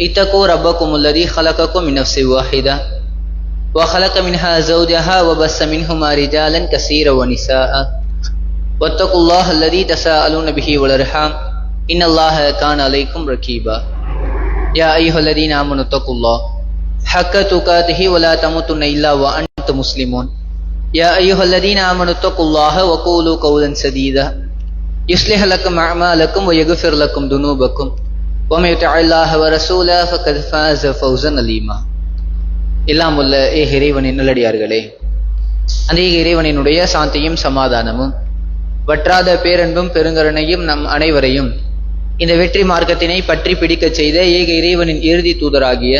اتقوا ربكم الذي خلقكم من نفس واحدة وخلق منها زوجها وبث منهما رجالا كثيرا ونساء. واتقوا الله الذي تساءلون به والأرحام. إن الله كان عليكم رقيبا يا أيها الذين آمنوا اتقوا الله حق تقاته ولا تموتن إلا وأنتم مسلمون. يا أيها الذين آمنوا اتقوا الله وقولوا قولا سديدا. يصلح لكم أعمالكم ويغفر لكم ذنوبكم. ومن يطع الله ورسوله فقد فاز فوزا عظيما எல்லாம் உள்ள ஏ இறைவனின் நல்லடியார்களே அந்த இறைவனினுடைய சாந்தியும் சமாதானமும் வற்றாத பேரன்பும் பெருங்கருணையும் நம் அனைவரையும் இந்த வெற்றி மார்க்கத்தினை பற்றி பிடிக்கச் செய்த ஏக இறைவனின் இறுதி தூதராகிய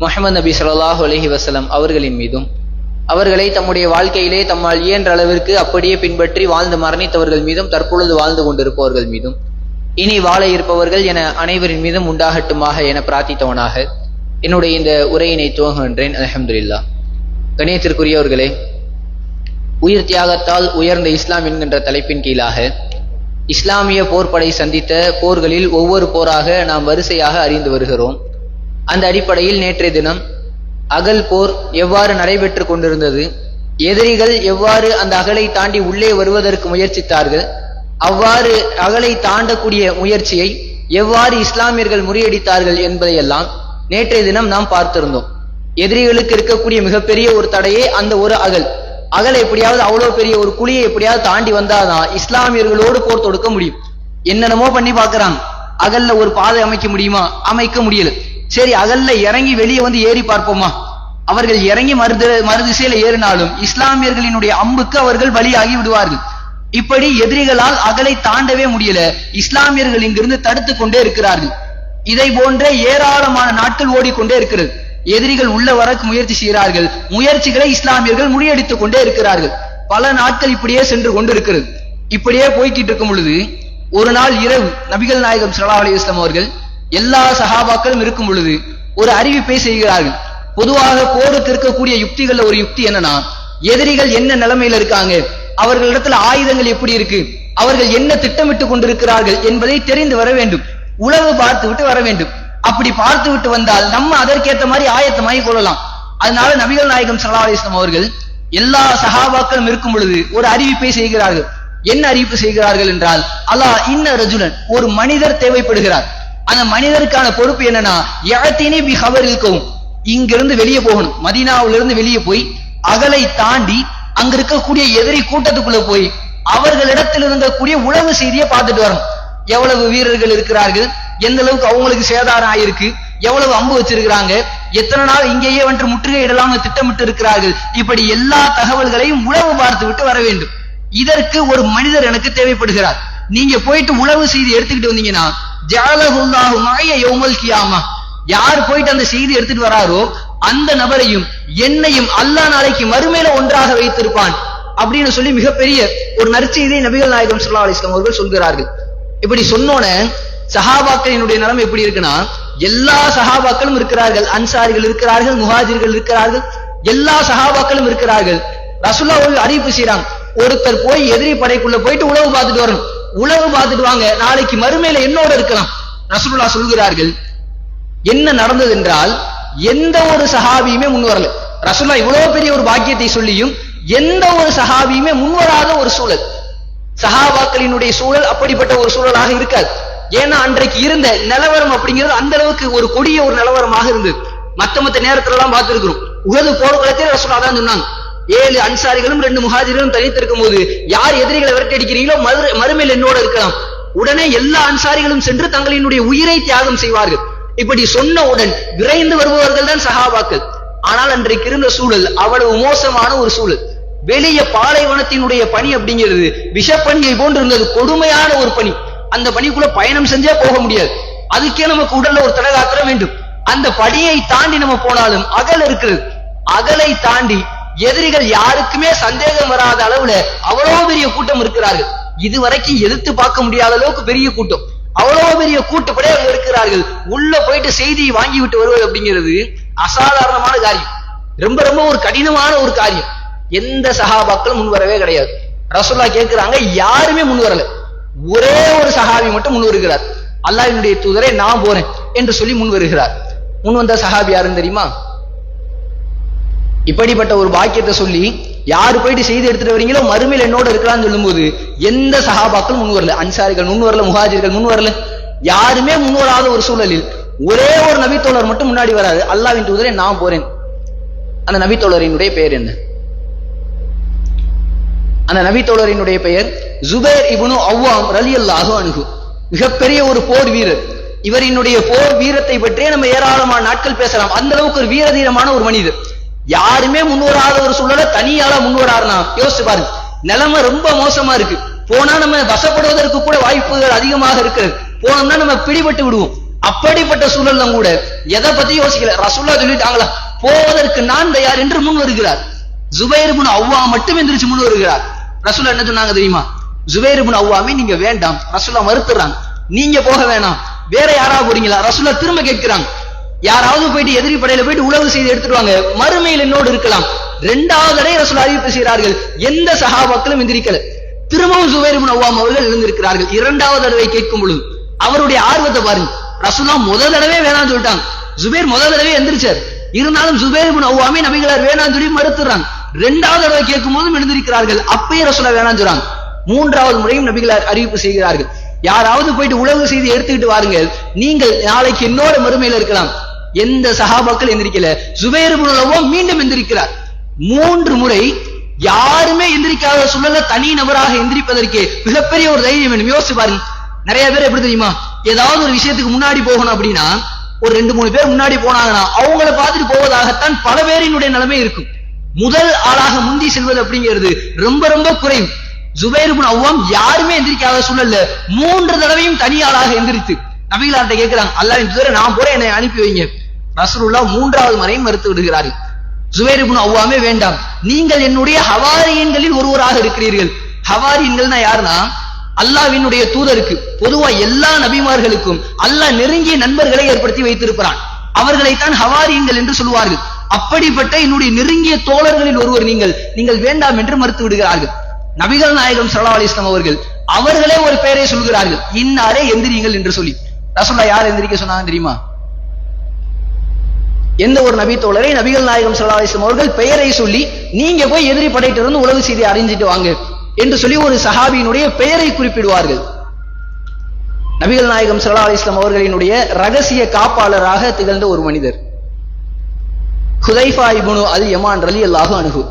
முஹம்மது நபி ஸல்லல்லாஹு அலைஹி வஸல்லம் அவர்களின் மீதும் அவர்களை தம்முடைய வாழ்க்கையிலே தம்மால் இயன்ற அளவிற்கு அப்படியே பின்பற்றி வாழ்ந்து மரணித்தவர்கள் மீதும் தற்பொழுது வாழ்ந்து கொண்டிருப்பவர்கள் மீதும் இனி வாழ இருப்பவர்கள் என அனைவரின் மீதும் உண்டாகட்டுமாக என பிரார்த்தித்தவனாக என்னுடைய இந்த உரையினை துவங்குகின்றேன். அலமதுல்லா கணியத்திற்குரியவர்களே உயிர் தியாகத்தால் உயர்ந்த இஸ்லாம் என்கின்ற தலைப்பின் கீழாக இஸ்லாமிய போர்ப்படை சந்தித்த போர்களில் ஒவ்வொரு போராக நாம் வரிசையாக அறிந்து வருகிறோம். அந்த அடிப்படையில் நேற்றைய தினம் அகல் போர் எவ்வாறு நடைபெற்று கொண்டிருந்தது எதிரிகள் எவ்வாறு அந்த அகலை தாண்டி உள்ளே வருவதற்கு முயற்சித்தார்கள் அவ்வாறு அகலை தாண்டக்கூடிய முயற்சியை எவ்வாறு இஸ்லாமியர்கள் முறியடித்தார்கள் என்பதையெல்லாம் நேற்றைய தினம் நாம் பார்த்திருந்தோம். எதிரிகளுக்கு இருக்கக்கூடிய மிகப்பெரிய ஒரு தடையே அந்த ஒரு அகல். அகலை எப்படியாவது அவ்வளவு பெரிய ஒரு குழியை எப்படியாவது தாண்டி வந்தாதான் இஸ்லாமியர்களோடு போர் தொடுக்க முடியும். என்னென்னமோ பண்ணி பாக்குறாங்க அகல்ல ஒரு பாதை அமைக்க முடியுமா? அமைக்க முடியல. சரி அகல்ல இறங்கி வெளியே வந்து ஏறி பார்ப்போமா? அவர்கள் இறங்கி மருது மறுதிசையில ஏறினாலும் இஸ்லாமியர்களினுடைய அம்புக்கு அவர்கள் பலியாகி விடுவார்கள். இப்படி எதிரிகளால் அகலை தாண்டவே முடியல. இஸ்லாமியர்கள் இங்கிருந்து தடுத்து கொண்டே இருக்கிறார்கள். இதை போன்ற ஏராளமான நாட்கள் ஓடிக்கொண்டே இருக்கிறது. எதிரிகள் உள்ள வர முயற்சி செய்கிறார்கள். முயற்சிகளை இஸ்லாமியர்கள் முறியடித்துக் கொண்டே இருக்கிறார்கள். பல நாட்கள் இப்படியே சென்று கொண்டிருக்கிறது. இப்படியே போய்கிட்டு இருக்கும் பொழுது ஒரு நாள் இரவு நபிகள் நாயகம் சல்லா அலி இஸ்லாம் அவர்கள் எல்லா சகாபாக்களும் இருக்கும் பொழுது ஒரு அறிவிப்பை செய்கிறார்கள். பொதுவாக போருக்கு இருக்கக்கூடிய யுக்திகள்ல ஒரு யுக்தி என்னன்னா எதிரிகள் என்ன நிலைமையில இருக்காங்க? அவர்களிடத்துல ஆயுதங்கள் எப்படி இருக்கு? அவர்கள் என்ன திட்டமிட்டு கொண்டிருக்கிறார்கள் என்பதை தெரிந்து வர வேண்டும். உளவு பார்த்து விட்டு வர வேண்டும். அப்படி பார்த்து விட்டு வந்தால் நம்ம அதற்கேற்ற மாதிரி ஆயத்தமாகி கொள்ளலாம். அதனால நபிகள் நாயகம் சல்லா அலிஸ்லாம் அவர்கள் எல்லா சகாபாக்களும் இருக்கும் பொழுது ஒரு அறிவிப்பை செய்கிறார்கள். என்ன அறிவிப்பு செய்கிறார்கள் என்றால் அல்லாஹ் இன்ன ரஜுலன் ஒரு மனிதர் தேவைப்படுகிறார். அந்த மனிதருக்கான பொறுப்பு என்னன்னா யஅத்தினி பி இருக்கவும் இங்கிருந்து வெளியே போகணும். மதினாவிலிருந்து இருந்து வெளியே போய் அகலை தாண்டி அங்க இருக்கக்கூடிய எதிரி கூட்டத்துக்குள்ள போய் அவர்களிடத்தில் இருக்கக்கூடிய உளவு செய்தியை பார்த்துட்டு வரணும். எவ்வளவு வீரர்கள் இருக்கிறார்கள்? எந்த அளவுக்கு அவங்களுக்கு சேதாரம் ஆயிருக்கு? எவ்வளவு அம்பு வச்சிருக்கிறாங்க? எத்தனை நாள் இங்கேயே வந்து முற்றுகையிடலாம்னு திட்டமிட்டு இருக்கிறார்கள்? இப்படி எல்லா தகவல்களையும் உளவு பார்த்து விட்டு வர வேண்டும். இதற்கு ஒரு மனிதர் எனக்கு தேவைப்படுகிறார். நீங்க போயிட்டு உளவு செய்தி எடுத்துக்கிட்டு வந்தீங்கன்னா ஜாலகுல்லாஹு யோமல் கியாமா. யார் போயிட்டு அந்த செய்தி எடுத்துட்டு வராரோ அந்த நபரையும் என்னையும் அல்லாஹ் நாளைக்கு மறுமையில ஒன்றாக வைத்திருப்பான் அப்படின்னு சொல்லி மிகப்பெரிய ஒரு நற்செய்தியை நபிகள் நாயகம் ஸல்லல்லாஹு அலிஸ்லாம் அவர்கள் சொல்கிறார்கள். இப்படி சொன்னோன சஹாபாக்களினுடைய நிலம் எப்படி இருக்குன்னா எல்லா சஹாபாக்களும் இருக்கிறார்கள் அன்சாரிகள் இருக்கிறார்கள் முஹாஜிர்கள் இருக்கிறார்கள் எல்லா சஹாபாக்களும் இருக்கிறார்கள். ரசுல்லா ஒரு அறிவிப்பு செய்யறாங்க ஒருத்தர் போய் எதிரி படைக்குள்ள போயிட்டு உழவு பார்த்துட்டு வரணும். உழவு பார்த்துட்டு வாங்க நாளைக்கு மறுமையில என்னோட இருக்கலாம். ரசுல்லா சொல்கிறார்கள் என்ன நடந்தது என்றால் எந்த ஒரு சஹாபியுமே முன் வரல. ரசுல்லா இவ்வளவு பெரிய ஒரு பாக்கியத்தை சொல்லியும் எந்த ஒரு சஹாபியுமே முன்வராத ஒரு சூழல். சஹாபாக்களினுடைய சூழல் அப்படிப்பட்ட ஒரு சூழலாக இருக்காது. ஏன்னா அன்றைக்கு இருந்த நிலவரம் அப்படிங்கிறது அந்த அளவுக்கு ஒரு கொடிய ஒரு நிலவரமாக இருந்தது. மத்த மத்த நேரத்துல எல்லாம் பார்த்திருக்கிறோம். உகது போர்க்களத்தில் ரசுல்லா தான் சொன்னாங்க. ஏழு அன்சாரிகளும் ரெண்டு முஹாஜிர்களும் தனித்திருக்கும் போது யார் எதிரிகளை விரட்டடிக்கிறீங்களோ மறு மறுமையில் என்னோட இருக்கலாம். உடனே எல்லா அன்சாரிகளும் சென்று தங்களினுடைய உயிரை தியாகம் செய்வார்கள். இப்படி சொன்னவுடன் விரைந்து வருபவர்கள் தான் சகாபாக்கள் ஆனால் அன்றைக்கு இருந்த சூழல் அவ்வளவு மோசமான ஒரு சூழல். வெளிய பாலைவனத்தினுடைய பணி அப்படிங்கிறது விஷப்பணியை போன்று இருந்தது கொடுமையான ஒரு பணி. அந்த பணிக்குள்ள பயணம் செஞ்சே போக முடியாது. அதுக்கே நமக்கு உடல்ல ஒரு தடகாத்திரம் வேண்டும். அந்த படியை தாண்டி நம்ம போனாலும் அகல் இருக்கிறது. அகலை தாண்டி எதிரிகள் யாருக்குமே சந்தேகம் வராத அளவுல அவ்வளவு பெரிய கூட்டம் இருக்கிறார்கள். இதுவரைக்கும் எதிர்த்து பார்க்க முடியாத அளவுக்கு பெரிய கூட்டம். அவ்வளவு பெரிய கூட்டுப்படை அங்க இருக்கிறார்கள். உள்ள போயிட்டு செய்தியை வாங்கி விட்டு வருவது அப்படிங்கிறது அசாதாரணமான காரியம். ரொம்ப ரொம்ப ஒரு கடினமான ஒரு காரியம். எந்த சகாபாக்களும் முன் வரவே கிடையாது. ரசோல்லா கேட்கிறாங்க யாருமே முன் வரல ஒரே ஒரு சகாபி மட்டும் முன் வருகிறார் அல்லாஹ்வினுடைய தூதரே நான் போறேன் என்று சொல்லி முன் வருகிறார் முன் வந்த சஹாபி யாருன்னு தெரியுமா? இப்படிப்பட்ட ஒரு பாக்கியத்தை சொல்லி யாரு போயிட்டு செய்தி எடுத்துட்டு வரீங்களோ மறுமையில் என்னோட இருக்கலாம்னு சொல்லும்போது எந்த சகாபாக்கள் முன் வரல? அன்சாரிகள் முன் வரல? முஹாஜிர்கள் முன் வரல? யாருமே முன் வராத ஒரு சூழலில் ஒரே ஒரு நபித்தோழர் மட்டும் முன்னாடி வராது. அல்லாவின் தூதரே நான் போறேன். அந்த நபித்தோழரினுடைய பெயர் என்ன? அந்த நபித்தோழரினுடைய பெயர் ஜுபேர் இப்னு அவ்வாம் ரலியல்லாஹு அணுகு மிகப்பெரிய ஒரு போர் வீரர். இவரினுடைய போர் வீரத்தை பற்றியே நம்ம ஏராளமான நாட்கள் பேசலாம். அந்த அளவுக்கு ஒரு வீரதீரமான ஒரு மனிதர். யாருமே முன்வராத ஒரு சூழல தனியால முன்வராருனா? யோசிச்சு பாருங்க. நிலைமை ரொம்ப மோசமா இருக்கு. போனா நம்ம வசப்படுவதற்கு கூட வாய்ப்புகள் அதிகமாக இருக்கிறது போனோம்னா நம்ம பிடிபட்டு விடுவோம். அப்படிப்பட்ட சூழல்ல கூட எதை பத்தி யோசிக்கல? ரசுல்லா சொல்லிட்டாங்களா போவதற்கு நான் தயார் என்று முன் வருகிறார் ஜுபைர் இப்னு அவ்வா மட்டும் எந்திரிச்சு முன் வருகிறார் ரசுல்லா என்ன சொன்னாங்க தெரியுமா? ஜுபைர் இப்னு அவ்வாமே நீங்க வேண்டாம். ரசுல்லா மறுத்துறாங்க. நீங்க போக வேணாம். வேற யாராவது போறீங்களா? ரசுல்லா திரும்ப கேட்கிறாங்க. யாராவது போயிட்டு எதிரி படையில போயிட்டு உழவு செய்து எடுத்துருவாங்க மறுமையில் என்னோடு இருக்கலாம். ரெண்டாவது தடவை ரசூல் அறிவிப்பு செய்கிறார்கள். எந்த சகாபாக்களும் எந்திரிக்கல. திரும்பவும் சுவேர் அவ்வாம் அவர்கள் எழுந்திருக்கிறார்கள். இரண்டாவது தடவை கேட்கும் பொழுது அவருடைய ஆர்வத்தை பாருங்க. ரசூலா முதல் தடவை வேணாம்னு சொல்லிட்டாங்க. சுபேர் முதல் தடவை எந்திரிச்சார். இருந்தாலும் ஜுபேர் அவ்வாமே நபிகளார் வேணாம்னு சொல்லி மறுத்துறாங்க. இரண்டாவது தடவை கேட்கும் போதும் எழுந்திருக்கிறார்கள். அப்பயே ரசூலா வேணாம்னு சொல்றாங்க. மூன்றாவது முறையும் நபிகளார் அறிவிப்பு செய்கிறார்கள். யாராவது போயிட்டு உழவு செய்தி எடுத்துக்கிட்டு வாருங்கள். நீங்கள் நாளைக்கு என்னோட மறுமையில இருக்கலாம். எந்த சகாபாக்கள் எந்திரிக்கல? சுபேர் இப்னு மீண்டும் எந்திரிக்கிறார். மூன்று முறை யாருமே எந்திரிக்காத சூழல்ல தனி நபராக எந்திரிப்பதற்கு மிகப்பெரிய ஒரு தைரியம் வேணும். யோசிச்சு பாருங்க. நிறைய பேர் எப்படி தெரியுமா? ஏதாவது ஒரு விஷயத்துக்கு முன்னாடி போகணும் அப்படின்னா ஒரு ரெண்டு மூணு பேர் முன்னாடி போனாங்கன்னா அவங்கள பார்த்துட்டு போவதாகத்தான் பல பேரினுடைய நிலைமை இருக்கும். முதல் ஆளாக முந்தி செல்வது அப்படிங்கிறது ரொம்ப ரொம்ப குறைவு. ஜுபைர் அவ்வாம் யாருமே எந்திரிக்காத சூழல்ல மூன்று தடவையும் தனி ஆளாக எந்திரித்து நபிகளார்ட்ட கேட்கிறாங்க அல்லாவின் தூதரே நான் போற என்னை அனுப்பி வைங்க. ரசூலுல்லாஹ் மூன்றாவது முறையும் மறுத்து விடுகிறார்கள் ஜுவேர் இப்னு அவ்வாமே வேண்டாம் நீங்கள் என்னுடைய ஹவாரியன்களில் ஒருவராக இருக்கிறீர்கள். ஹவாரியன்கள்னா யாருன்னா அல்லாவினுடைய தூதருக்கு பொதுவா எல்லா நபிமார்களுக்கும் அல்லாஹ் நெருங்கிய நண்பர்களை ஏற்படுத்தி வைத்திருக்கிறான். அவர்களைத்தான் ஹவாரியன்கள் என்று சொல்லுவார்கள். அப்படிப்பட்ட என்னுடைய நெருங்கிய தோழர்களில் ஒருவர் நீங்கள் நீங்கள் வேண்டாம் என்று மறுத்து விடுகிறார்கள். நபிகள் நாயகம் ஸல்லல்லாஹு அலிஸ்லாம் அவர்கள் அவர்களே ஒரு பெயரை சொல்கிறார்கள் இன்னாரே எந்திரியுங்கள் என்று சொல்லி. ரசுல்லா யார் எந்திரிக்க சொன்னாங்க தெரியுமா? எந்த ஒரு நபி தோழரை நபிகள் நாயகம் ஸல்லல்லாஹு அவர்கள் பெயரை சொல்லி நீங்க போய் எதிரி படையிட்டு இருந்து உலக செய்தி அறிஞ்சிட்டு வாங்க என்று சொல்லி ஒரு சஹாபியினுடைய பெயரை குறிப்பிடுவார்கள். நபிகள் நாயகம் சல்லா அலிஸ்லாம் அவர்களினுடைய ரகசிய காப்பாளராக திகழ்ந்த ஒரு மனிதர். ஹுதைஃபா இபுனு அல் யமான் ரலியல்லாஹு அணுகு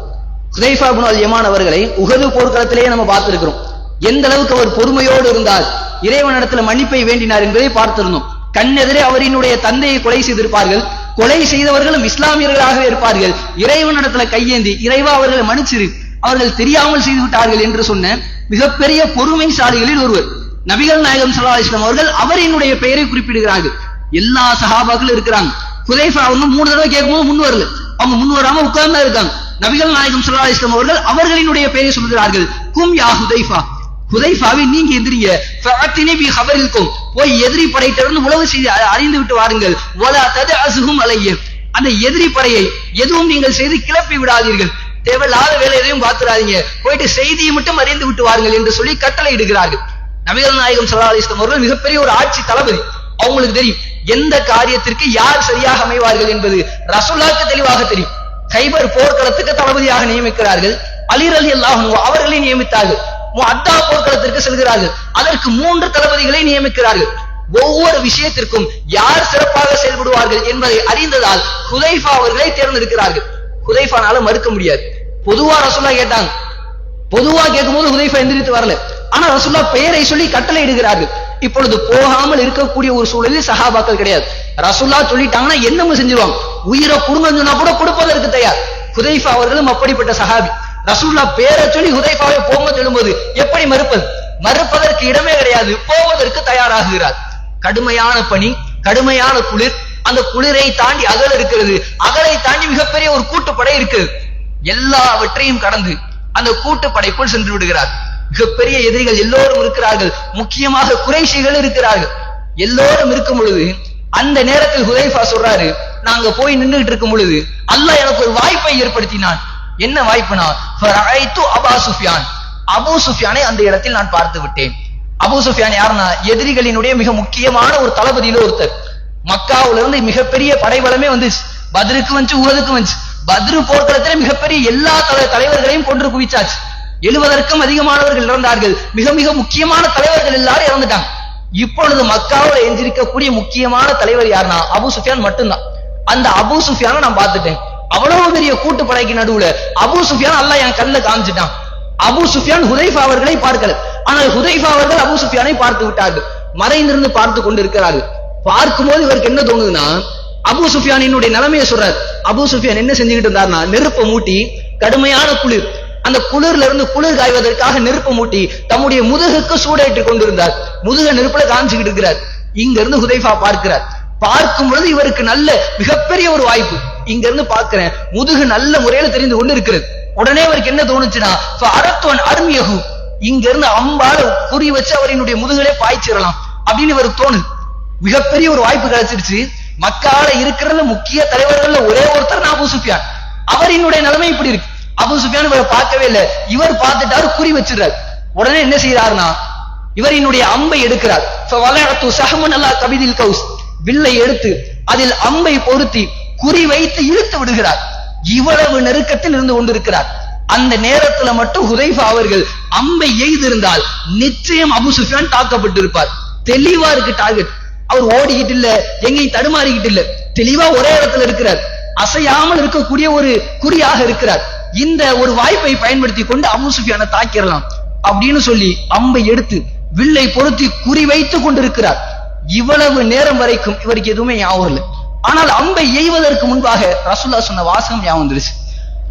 ஹுதைஃபா இபுனு அல் யமான் அவர்களை உகது போர்க்களத்திலேயே நம்ம பார்த்திருக்கிறோம். எந்த அளவுக்கு அவர் பொறுமையோடு இருந்தார் இறைவனிடத்துல மன்னிப்பை வேண்டினார் என்பதை பார்த்திருந்தோம். கண்ணெதிரே அவரினுடைய தந்தையை கொலை செய்திருப்பார்கள். கொலை செய்தவர்களும் இஸ்லாமியர்களாகவே இருப்பார்கள். இறைவனிடத்துல கையேந்தி இறைவா அவர்களை மன்னிச்சிரு அவர்கள் தெரியாமல் செய்து விட்டார்கள் என்று சொன்ன மிகப்பெரிய பொறுமைசாலிகளில் ஒருவர் நபிகள் நாயகம் ஸல்லல்லாஹு அலைஹி அவர்கள் அவரினுடைய பெயரை குறிப்பிடுகிறார்கள். எல்லா சகாபாக்களும் இருக்கிறாங்க. குதைஃபா அவங்க மூணு தடவை கேட்கும்போது முன் வரல. அவங்க முன் வராம உட்கார்ந்தா இருக்காங்க. நபிகள் நாயகம் ஸல்லல்லாஹு இஸ்லாம் அவர்கள் அவர்களினுடைய பெயரை சொல்கிறார்கள். கும் யா ஹுதைஃபா. ஹுதைஃபாவை நீங்க எந்திரிங்க ஃபஅத்தினி போய் எதிரி படையிட்டிருந்து உழவு செய்து அறிந்து விட்டு வாருங்கள். ஓலா தது அசுகும் அலைய. அந்த எதிரி படையை எதுவும் நீங்கள் செய்து கிளப்பி விடாதீர்கள். தேவையில்லாத வேலை எதையும் பார்த்துடாதீங்க போயிட்டு செய்தியை மட்டும் அறிந்து விட்டு வாருங்கள் என்று சொல்லி கட்டளை இடுகிறார்கள். நபிகள் நாயகம் சல்லா அலிஸ்லாம் அவர்கள் மிகப்பெரிய ஒரு ஆட்சி தளபதி. அவங்களுக்கு தெரியும். எந்த காரியத்திற்கு யார் சரியாக அமைவார்கள் என்பது. ரசுல்லாக்கு தெளிவாக தெரியும். கைபர் போர்க்களத்துக்கு தளபதியாக நியமிக்கிறார்கள். அலி ரலியல்லாஹு அவர்களை நியமித்தார்கள். அத்தா போர்க்களத்திற்கு செல்கிறார்கள். அதற்கு மூன்று தளபதிகளை நியமிக்கிறார்கள். ஒவ்வொரு விஷயத்திற்கும் யார் சிறப்பாக செயல்படுவார்கள் என்பதை அறிந்ததால் ஹுதைஃபா அவர்களை தேர்ந்தெடுக்கிறார்கள். ஹுதைஃபானால மறுக்க முடியாது. பொதுவா ரசூல்லா கேட்டாங்க. பொதுவா கேட்கும்போது ஹுதைஃபா எந்திரித்து வரல. ஆனா ரசுல்லா பெயரை சொல்லி கட்டளை இடுகிறார்கள் இப்பொழுது போகாமல் இருக்கக்கூடிய ஒரு சூழலில் சஹாபாக்கள் கிடையாது. ரசுல்லா சொல்லிட்டாங்கன்னா என்னமோ செஞ்சிருவாங்க. உயிரை புடுங்க சொன்னா கூட கொடுப்பதற்கு தயார். ஹுதைஃபா அவர்களும் அப்படிப்பட்ட சஹாபி. ரசூல்லா பேரை சொல்லி ஹுதைஃபாவை போங்க சொல்லும்போது எப்படி மறுப்பது? மறுப்பதற்கு இடமே கிடையாது போவதற்கு தயாராகுகிறார் கடுமையான பணி கடுமையான குளிர் அந்த குளிரை தாண்டி அகல் இருக்கிறது. அகலை தாண்டி மிகப்பெரிய ஒரு கூட்டுப்படை இருக்குது எல்லாவற்றையும் கடந்து அந்த கூட்டுப்படைக்குள் சென்று விடுகிறார். மிகப்பெரிய எதிரிகள் எல்லோரும் இருக்கிறார்கள். முக்கியமாக குறைஷிகள் இருக்கிறார்கள். எல்லோரும் இருக்கும் பொழுது அந்த நேரத்தில் ஹுதைஃபா சொல்றாரு நாங்க போய் நின்றுகிட்டு இருக்கும் பொழுது அல்லாஹ் எனக்கு ஒரு வாய்ப்பை ஏற்படுத்தினான். என்ன வாய்ப்புனா அபு அபா சுஃபியான். சுஃபியானை அந்த இடத்தில் நான் பார்த்து விட்டேன். அபு சுஃபியான் யாருன்னா எதிரிகளினுடைய மிக முக்கியமான ஒரு தளபதியில ஒருத்தர். மக்காவுல இருந்து மிகப்பெரிய படைபலமே வந்துச்சு பத்ருக்கு வந்துச்சு உஹதுக்கு வந்துச்சு. பத்ரு போர்க்களத்தில மிகப்பெரிய எல்லா தல தலைவர்களையும் கொன்று குவிச்சாச்சு. எழுவதற்கும் அதிகமானவர்கள் இறந்தார்கள். மிக மிக முக்கியமான தலைவர்கள் எல்லாரும் இறந்துட்டாங்க. இப்பொழுது மக்காவில் எஞ்சிருக்கக்கூடிய முக்கியமான தலைவர் யாருன்னா அபு சுஃபியான் மட்டும்தான். அந்த அபு சுஃபியான நான் பார்த்துட்டேன். அவ்வளவு பெரிய கூட்டுப்படைக்கு நடுவுல அபு சுஃபியான் அல்லாஹ் என் கண்ணில் காமிச்சிட்டான். அபு சுஃபியான் ஹுதைஃபா அவர்களை பார்க்கல. ஆனால் ஹுதைஃபா அவர்கள் அபு சுஃபியானை பார்த்து விட்டார்கள். மறைந்திருந்து பார்த்து கொண்டு இருக்கிறாரு பார்க்கும் பார்க்கும்போது இவருக்கு என்ன தோணுதுன்னா அபு சுஃபியான் என்னுடைய நிலைமையை சொல்றார். அபு சுஃபியான் என்ன செஞ்சுக்கிட்டு இருந்தார்னா நெருப்பை மூட்டி கடுமையான குளிர் அந்த குளிர்ல இருந்து குளிர் காய்வதற்காக நெருப்பு மூட்டி தம்முடைய முதுகுக்கு சூடேற்றி கொண்டிருந்தார். முதுக நெருப்புல காமிச்சுக்கிட்டு இருக்கிறார். இங்க இருந்து ஹுதைஃபா பார்க்கிறார். பார்க்கும் பொழுது இவருக்கு நல்ல மிகப்பெரிய ஒரு வாய்ப்பு. இங்க இருந்து பார்க்கிறேன். முதுகு நல்ல முறையில தெரிந்து கொண்டு இருக்கிறது. உடனே அவருக்கு என்ன தோணுச்சுன்னா அரத்துவன் அருமியகு. இங்க இருந்து அம்பால குறி வச்சு அவரினுடைய முதுகலே பாய்ச்சிடலாம் அப்படின்னு இவருக்கு தோணுது. மிகப்பெரிய ஒரு வாய்ப்பு கிடைச்சிருச்சு. மக்கால இருக்கிறதுல முக்கிய தலைவர்கள்ல ஒரே ஒருத்தர் நான் அபு சுஃபியான். அவரினுடைய நிலைமை இப்படி இருக்கு. அபு சுஃபியான் இவரை பார்க்கவே இல்லை. இவர் பார்த்துட்டாரு குறி வச்சிடுறாரு. உடனே என்ன செய்யறாருன்னா இவரினுடைய அம்பை எடுக்கிறார். சஹமன் அல்லா கபிதில் கவுஸ் வில்லை எடுத்து அதில் அம்பை பொருத்தி குறி வைத்து இழுத்து விடுகிறார். இவ்வளவு நெருக்கத்தில் இருந்து கொண்டிருக்கிறார். அந்த நேரத்துல மட்டும் ஹுதைஃபா அவர்கள் அம்பை எய்திருந்தால் நிச்சயம் அபு சுஃபியான் தாக்கப்பட்டிருப்பார். தெளிவா இருக்கு டார்கெட் அவர் ஓடிக்கிட்டு இல்ல எங்கேயும் தடுமாறிக்கிட்டு இல்ல. தெளிவா ஒரே இடத்துல இருக்கிறார். அசையாமல் இருக்கக்கூடிய ஒரு குறியாக இருக்கிறார். இந்த ஒரு வாய்ப்பை பயன்படுத்தி கொண்டு அபுசுஃபியான தாக்கிடலாம் அப்படின்னு சொல்லி அம்பை எடுத்து வில்லை பொருத்தி குறி வைத்துக் கொண்டிருக்கிறார். இவ்வளவு நேரம் வரைக்கும் இவருக்கு எதுவுமே ஞாபகம் இல்லை. ஆனால் அம்பை எய்வதற்கு முன்பாக ரசுல்லா சொன்ன வாசகம் ஞாபகம் வந்துருச்சு.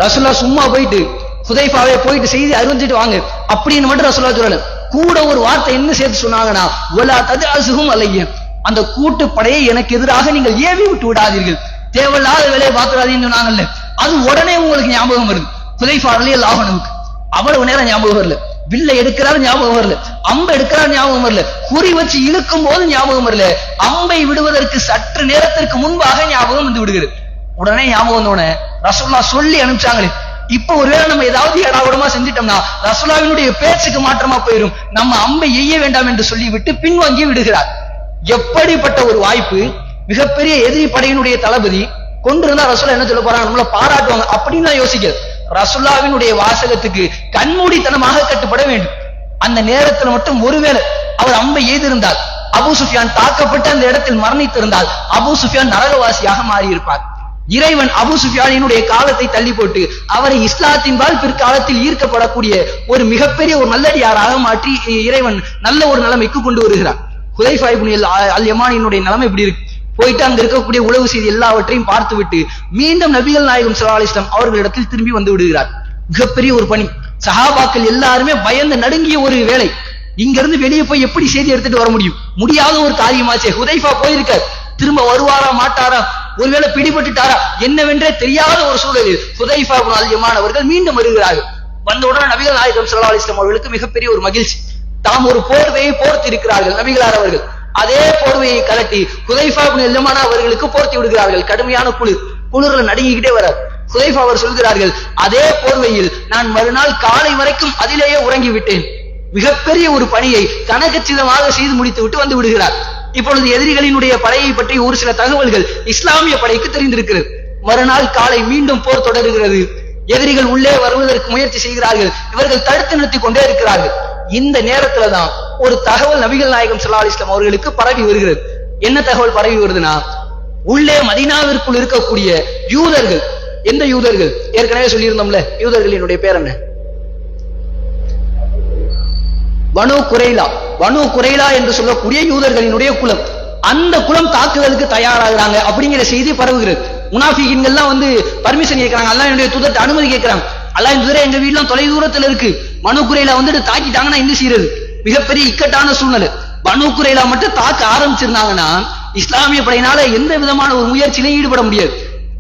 ரசுல்லா சும்மா போயிட்டு ஹுதைஃபாவே போயிட்டு செய்தி அறிஞ்சிட்டு வாங்க. அப்படின்னு மட்டும் ரசுல்லா சொல்லல. கூட ஒரு வார்த்தை என்ன சேர்த்து சொன்னாங்கன்னா ஒலா தது அசுகும் அலைய அந்த கூட்டு படையை எனக்கு எதிராக நீங்கள் ஏவி விட்டு விடாதீர்கள். தேவையில்லாத வேலையை பார்த்துடாதீங்கன்னு சொன்னாங்கல்ல. அது உடனே உங்களுக்கு ஞாபகம் வருது. ஹுதைஃபா அலைய லாகனுக்கு அவ்வளவு நேரம் ஞாபகம் வரல. வில்லை எடுக்கிறார் ஞாபகம் வரல. அம்பை எடுக்கிறார் ஞாபகம் வரல. குறி வச்சு இழுக்கும் போது ஞாபகம் வரல. அம்பை விடுவதற்கு சற்று நேரத்திற்கு முன்பாக ஞாபகம் வந்து விடுகிறது. உடனே ஞாபகம் வந்தோடனே ரசோல்லா சொல்லி அனுப்பிச்சாங்களே. இப்ப ஒருவேளை நம்ம ஏதாவது ஏடாவிடமா செஞ்சிட்டோம்னா ரசோலாவினுடைய பேச்சுக்கு மாற்றமா போயிடும் நம்ம அம்பை எய்ய வேண்டாம் என்று சொல்லிவிட்டு பின்வாங்கி விடுகிறார். எப்படிப்பட்ட ஒரு வாய்ப்பு? மிகப்பெரிய எதிரி படையினுடைய தளபதி கொண்டிருந்தா ரசோலா என்ன சொல்ல போறாங்க நம்மள பாராட்டுவாங்க. அப்படின்னு நான் யோசிக்கிறது ரசுல்லாவினுடைய வாசகத்துக்கு கண்மூடித்தனமாக கட்டுப்பட வேண்டும். அந்த நேரத்தில் மட்டும் ஒருவேளை அவர் அம்பை எய்திருந்தால் அபு சுஃபியான் தாக்கப்பட்டு அந்த இடத்தில் மரணித்திருந்தால் அபு சுஃபியான் நரகவாசியாக மாறியிருப்பார். இறைவன் அபு சுஃபியானினுடைய காலத்தை தள்ளி போட்டு அவரை இஸ்லாத்தின்பால் பிற்காலத்தில் ஈர்க்கப்படக்கூடிய ஒரு மிகப்பெரிய ஒரு நல்லடியாராக மாற்றி இறைவன் நல்ல ஒரு நிலைமைக்கு கொண்டு வருகிறார். ஹுதைஃபாய் இப்னு அல் அல் யமானினுடைய நிலைமை இப்படி இருக்கு? போயிட்டு அங்க இருக்கக்கூடிய உளவு செய்தி எல்லாவற்றையும் பார்த்துவிட்டு மீண்டும் நபிகள் நாயகம் ஸல்லல்லாஹு அலைஹி அவர்களிடத்தில் திரும்பி வந்து விடுகிறார். மிகப்பெரிய ஒரு பணி. சஹாபாக்கள் எல்லாருமே பயந்து நடுங்கிய ஒரு வேலை இங்க இருந்து வெளியே போய் எப்படி செய்தி எடுத்துட்டு வர முடியும்? முடியாத ஒரு காரியமாச்சே ஹுதைஃபா போயிருக்கார். திரும்ப வருவாரா மாட்டாரா? ஒருவேளை பிடிபட்டுட்டாரா? என்னவென்றே தெரியாத ஒரு சூழலில் ஹுதைஃபா இப்னு அவர்கள் மீண்டும் வருகிறார்கள். வந்த உடனே நபிகள் நாயகம் ஸல்லல்லாஹு அலைஹி அவர்களுக்கு மிகப்பெரிய ஒரு மகிழ்ச்சி. தாம் ஒரு போர்வையை போர்த்திருக்கிறார்கள் நபிகளார் அவர்கள். அதே போர்வையை கலட்டி குதைஃபா எல்லமான அவர்களுக்கு போர்த்தி விடுகிறார்கள். கடுமையான குளிர். குளிர்ல நடுங்கிக்கிட்டே வரார். குதைஃபா அவர் சொல்கிறார்கள் அதே போர்வையில் நான் மறுநாள் காலை வரைக்கும் அதிலேயே உறங்கி விட்டேன் மிகப்பெரிய ஒரு பணியை கனகச்சிதமாக செய்து முடித்து விட்டு வந்து விடுகிறார். இப்பொழுது எதிரிகளினுடைய படையை பற்றி ஒரு சில தகவல்கள் இஸ்லாமிய படைக்கு தெரிந்திருக்கிறது. மறுநாள் காலை மீண்டும் போர் தொடருகிறது. எதிரிகள் உள்ளே வருவதற்கு முயற்சி செய்கிறார்கள். இவர்கள் தடுத்து நிறுத்திக் கொண்டே இருக்கிறார்கள். இந்த நேரத்துல தான் ஒரு தகவல் நபிகள் நாயகம் சல்லா அலைஹி அவர்களுக்கு பரவி வருகிறது. என்ன தகவல் பரவி வருதுன்னா உள்ளே மதீனாவிற்குள் இருக்கக்கூடிய யூதர்கள் எந்த யூதர்கள்? ஏற்கனவே சொல்லியிருந்தோம்ல யூதர்களினுடைய பேர் என்ன? வனு குறைலா வனு குறைலா என்று சொல்லக்கூடிய யூதர்களினுடைய குலம். அந்த குலம் தாக்குதலுக்கு தயாராகிறாங்க அப்படிங்கிற செய்தி பரவுகிறது. முனாஃபிகின்கள்லாம் வந்து பர்மிஷன் கேட்கறாங்க. அல்லா என்னுடைய தூதத்தை அனுமதி கேட்கிறாங்க. அல்லா என் தூரம் எங்க வீடுலாம் தொலை தூரத்துல இருக்கு. மனு குறையில வந்துட்டு தாக்கிட்டாங்கன்னா என்ன செய்யறது மிகப்பெரிய இக்கட்டான சூழ்நிலை. பனு குறைலா மட்டும் தாக்க ஆரம்பிச்சிருந்தாங்கன்னா இஸ்லாமிய படையினால எந்த விதமான ஒரு முயற்சியிலையும் ஈடுபட முடியாது.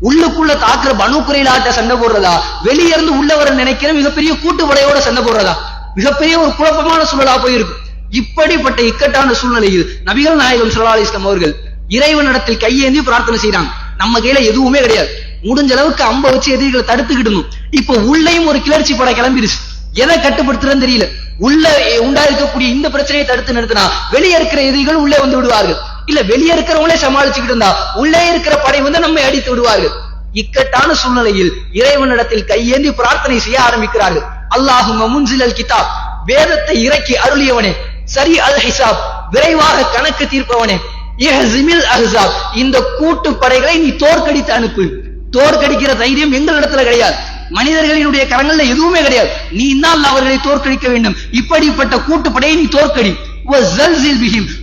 உள்ளுக்குள்ள தாக்குற பனு குறையிலாட்ட சண்டை போடுறதா வெளியே இருந்து உள்ள வர நினைக்கிற மிகப்பெரிய கூட்டுப்படையோட சண்டை போடுறதா மிகப்பெரிய ஒரு குழப்பமான சூழலா போயிருக்கும் இப்படிப்பட்ட இக்கட்டான சூழ்நிலையில் நபிகள் நாயகம் சுல்லா இஸ்லாம் அவர்கள் இறைவனிடத்தில் கையேந்தி பிரார்த்தனை செய்யறாங்க நம்ம கையில எதுவுமே கிடையாது. முடிஞ்ச அளவுக்கு அம்ப வச்சு எதிரிகளை தடுத்துக்கிடணும். இப்ப உள்ளேயும் ஒரு கிளர்ச்சி படை கிளம்பிருச்சு. எதை கட்டுப்படுத்துறதுன்னு தெரியல. உள்ள உண்டாயிருக்கக்கூடிய இந்த பிரச்சனையை தடுத்து நிறுத்தினா வெளியே இருக்கிற எதிரிகள் உள்ளே வந்து விடுவார்கள். இல்ல வெளியே இருக்கிறவங்களே சமாளிச்சுக்கிட்டு இருந்தா உள்ளே இருக்கிற படை வந்து நம்மை அடித்து விடுவார்கள். இக்கட்டான சூழ்நிலையில் இறைவனிடத்தில் கையேந்தி பிரார்த்தனை செய்ய ஆரம்பிக்கிறார்கள். அல்லாஹும் முன்சிலல் கிதாப். வேதத்தை இறக்கி அருளியவனே சரி அல் ஹிசாப். விரைவாக கணக்கு தீர்ப்பவனே இஹ்ஸிமில் அஹ்ஸாப் இந்த கூட்டு படைகளை நீ தோற்கடித்து அனுப்பு. தோற்கடிக்கிற தைரியம் எங்களிடத்துல கிடையாது. மனிதர்களினுடைய கரங்கள்ல எதுவுமே கிடையாது. நீ இந்நாள் அவர்களை தோற்கடிக்க வேண்டும். இப்படிப்பட்ட கூட்டுப்படையை நீ தோற்கடி.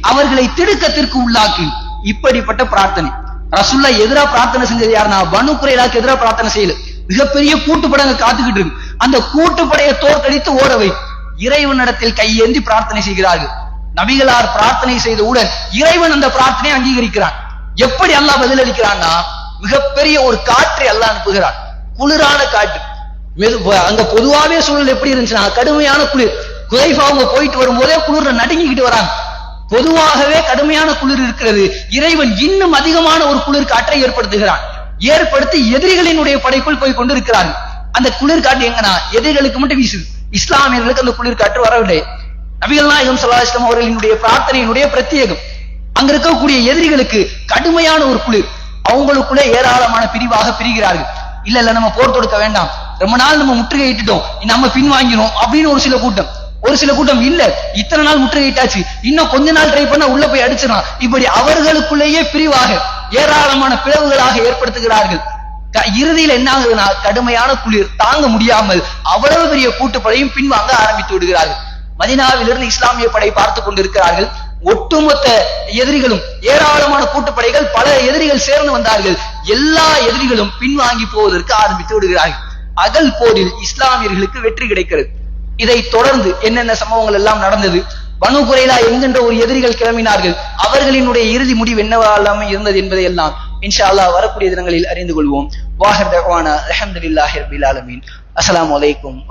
அவர்களை திடுக்கத்திற்கு உள்ளாக்கு. இப்படிப்பட்ட பிரார்த்தனை. ரசுல்லா எதிரா பிரார்த்தனை செஞ்சது யாருன்னா பனு குறைலாக்கு எதிரா பிரார்த்தனை செய்யல. மிகப்பெரிய கூட்டுப்படை அங்க காத்துக்கிட்டு இருக்கு. அந்த கூட்டுப்படையை தோற்கடித்து ஓடவை இறைவனிடத்தில் கையேந்தி பிரார்த்தனை செய்கிறார்கள். நபிகளார் பிரார்த்தனை செய்தவுடன் இறைவன் அந்த பிரார்த்தனையை அங்கீகரிக்கிறான். எப்படி அல்லாஹ் பதிலளிக்கிறான்னா மிகப்பெரிய ஒரு காற்றை அல்லாஹ் அனுப்புகிறான். குளிரான காற்று மெது அங்க பொதுவாவே சூழல் எப்படி இருந்துச்சுன்னா கடுமையான குளிர். குறைஃபா அவங்க போயிட்டு வரும்போதே குளிர்ல நடுங்கிக்கிட்டு வராங்க. பொதுவாகவே கடுமையான குளிர் இருக்கிறது. இறைவன் இன்னும் அதிகமான ஒரு குளிர் காற்றை ஏற்படுத்துகிறான். ஏற்படுத்தி எதிரிகளினுடைய படைக்குள் போய் கொண்டிருக்கிறார்கள் அந்த குளிர் காற்று எங்கன்னா எதிரிகளுக்கு மட்டும் வீசுது. இஸ்லாமியர்களுக்கு அந்த குளிர் காற்று வரவில்லை. நபிகள் நாயகம் ஸல்லல்லாஹு அவர்களினுடைய பிரார்த்தனையினுடைய பிரத்யேகம். அங்க இருக்கக்கூடிய எதிரிகளுக்கு கடுமையான ஒரு குளிர். அவங்களுக்குள்ள ஏராளமான பிரிவாக பிரிகிறார்கள். இல்ல இல்ல நம்ம போர் தொடுக்க வேண்டாம். ரொம்ப நாள் நம்ம முற்றுகையிட்டுட்டோம் நம்ம பின் வாங்கினோம். அப்படின்னு ஒரு சில கூட்டம். ஒரு சில கூட்டம் இல்ல. இத்தனை நாள் முற்றுகையிட்டாச்சு இன்னும் கொஞ்ச நாள் ட்ரை பண்ணா உள்ள போய் அடிச்சிடலாம். இப்படி அவர்களுக்குள்ளேயே பிரிவாக ஏராளமான பிளவுகளாக ஏற்படுத்துகிறார்கள். இறுதியில் என்ன ஆகுதுன்னா கடுமையான குளிர் தாங்க முடியாமல் அவ்வளவு பெரிய கூட்டுப்படையும் பின்வாங்க ஆரம்பித்து விடுகிறார்கள். மதினாவிலிருந்து இஸ்லாமிய படை பார்த்து கொண்டிருக்கிறார்கள். ஒட்டுமொத்த எதிரிகளும் ஏராளமான கூட்டுப்படைகள் பல எதிரிகள் சேர்ந்து வந்தார்கள். எல்லா எதிரிகளும் பின்வாங்கி போவதற்கு ஆரம்பித்து விடுகிறார்கள். அகல் போரில் இஸ்லாமியர்களுக்கு வெற்றி கிடைக்கிறது. இதை தொடர்ந்து என்னென்ன சம்பவங்கள் எல்லாம் நடந்தது? பனு குறைலா என்கின்ற ஒரு எதிரிகள் கிளம்பினார்கள். அவர்களினுடைய இறுதி முடிவு என்னவெல்லாம் இருந்தது என்பதை எல்லாம் இன்ஷா வரக்கூடிய தினங்களில் அறிந்து கொள்வோம். வாஹர் தஹ்வானா அல்ஹம்துலில்லாஹி ரபில் ஆலமீன். அஸ்ஸலாமு அலைக்கும்